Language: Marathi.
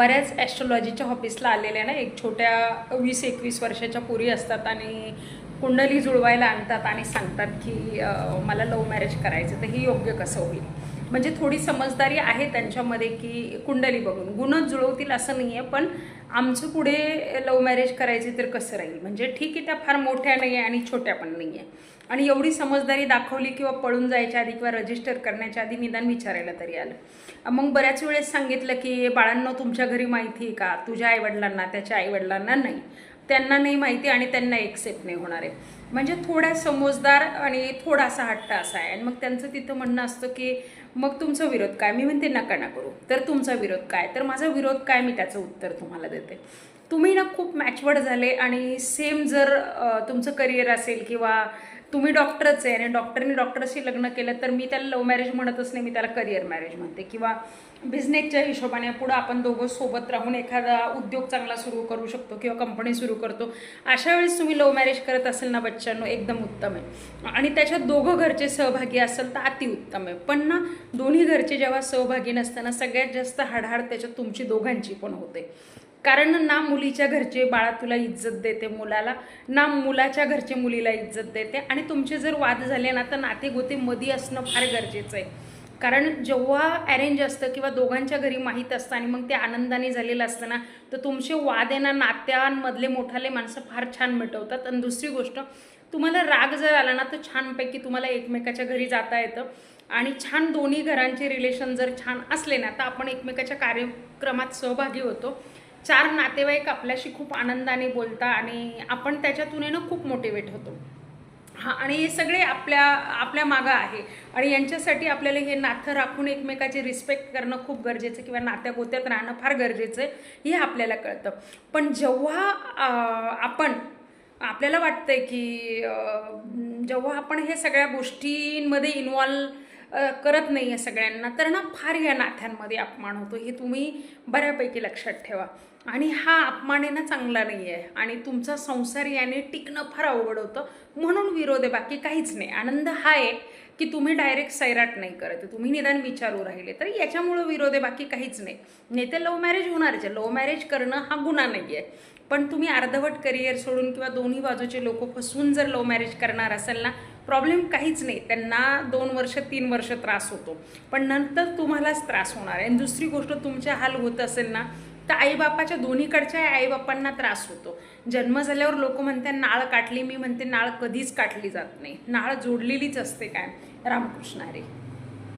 बऱ्याच ॲस्ट्रॉलॉजीच्या ऑफिसला आलेल्या ना. एक छोट्या वीस एकवीस वर्षाच्या पुरी असतात आणि कुंडली जुळवायला आणतात आणि सांगतात की मला लव्ह मॅरेज करायचं तर हे योग्य कसं होईल? म्हणजे थोडी समजदारी आहे त्यांच्यामध्ये की कुंडली बघून. गुणच जुळवतील असं नाही आहे पण आमचं पुढे लव्ह मॅरेज करायचे तर कसं राहील? म्हणजे ठीक आहे त्या फार मोठ्या नाही आहे आणि छोट्या पण नाही आहे आणि एवढी समजदारी दाखवली किंवा पळून जायच्या आधी किंवा रजिस्टर करण्याच्या आधी निदान विचारायला तरी आलं. मग बऱ्याच वेळेस सांगितलं की बाळांनो तुमच्या घरी माहिती आहे का? तुझ्या आईवडिलांना त्याच्या आईवडिलांना नाही. त्यांना नाही माहिती आणि त्यांना एक्सेप्ट नाही होणार आहे. म्हणजे थोड्या समजदार आणि थोडासा हट्ट असा आहे. आणि मग त्यांचं तिथं म्हणणं असतं की मग तुमचा विरोध काय? मी म्हणते नका ना करू. तर तुमचा विरोध काय? तर माझा विरोध काय? मी त्याचं उत्तर तुम्हाला देते. तुम्ही ना खूप मॅचवर्ड झाले आणि सेम जर तुमचं करिअर असेल किंवा तुम्ही डॉक्टरच आहे आणि डॉक्टरने डॉक्टरशी लग्न केलं तर मी त्याला लव्ह मॅरेज म्हणतच नाही मी त्याला करिअर मॅरेज म्हणते. किंवा बिझनेसच्या हिशोबाने पुढं आपण दोघं सोबत राहून एखादा उद्योग चांगला सुरू करू शकतो किंवा कंपनी सुरू करतो. अशा वेळेस तुम्ही लव्ह मॅरेज करत असेल ना बच्चांनो एकदम उत्तम आहे. आणि त्याच्यात दोघं घरचे सहभागी असेल तर अतिउत्तम आहे. पण ना दोन्ही घरचे जेव्हा सहभागी नसताना सगळ्यात जास्त हाडहाड त्याच्यात तुमची दोघांची पण होते. कारण ना मुलीच्या घरचे बाळा तुला इज्जत देते मुलाला ना मुलाच्या घरचे मुलीला इज्जत देते. आणि तुमचे जर वाद झाले ना तर नातेगोते मधी असणं फार गरजेचं आहे. कारण जेव्हा अरेंज असतं किंवा दोघांच्या घरी माहीत असतं आणि मग ते आनंदाने झालेलं असतं ना तर तुमचे वाद आहे ना नात्यांमधले मोठाले माणसं फार छान मिटवतात. आणि दुसरी गोष्ट तुम्हाला राग जर आला ना तर छानपैकी तुम्हाला एकमेकाच्या घरी जाता येतं. आणि छान दोन्ही घरांचे रिलेशन जर छान असले ना तर आपण एकमेकाच्या कार्यक्रमात सहभागी होतो. चार नातेवाईक आपल्याशी खूप आनंदाने बोलता आणि आपण त्याच्यातून येणं खूप मोटिवेट होतो. हां आणि हे सगळे आपल्या आपल्या मागं आहे. आणि यांच्यासाठी आपल्याला हे नातं राखून एकमेकाची रिस्पेक्ट करणं खूप गरजेचं किंवा नात्या गोत्यात राहणं फार गरजेचं आहे हे आपल्याला कळतं. पण जेव्हा आपण आपल्याला वाटतंय की जेव्हा आपण हे सगळ्या गोष्टींमध्ये इन्वॉल्व करत नाही आहे सगळ्यांना. तर ना फार या नात्यांमध्ये अपमान होतो हे तुम्ही बऱ्यापैकी लक्षात ठेवा. आणि हा अपमान आहे ना चांगला नाही आहे आणि तुमचा संसार याने टिकणं फार अवघड होतं. म्हणून विरोध आहे बाकी काहीच नाही. आनंद हा आहे की तुम्ही डायरेक्ट सैराट नाही करत. तुम्ही निदान विचारू राहिले. तर याच्यामुळं विरोध आहे बाकी काहीच नाही. नाही तर लव्ह मॅरेज होणारच आहे. लव्ह मॅरेज करणं हा गुन्हा नाही आहे पण तुम्ही अर्धवट करिअर सोडून किंवा दोन्ही बाजूचे लोक फसवून जर लव्ह मॅरेज करणार असेल ना प्रॉब्लेम काहीच नाही. त्यांना दोन वर्ष तीन वर्ष त्रास होतो. पण नंतर तुम्हालाच त्रास होणार आहे. आणि दुसरी गोष्ट तुमच्या हाल होत असेल ना तर आईबापाच्या दोन्हीकडच्या आईबापांना त्रास होतो. जन्म झाल्यावर लोक म्हणतात नाळ काटली. मी म्हणते नाळ कधीच काटली जात नाही. नाळ जोडलेलीच असते काय रामकृष्ण हरी.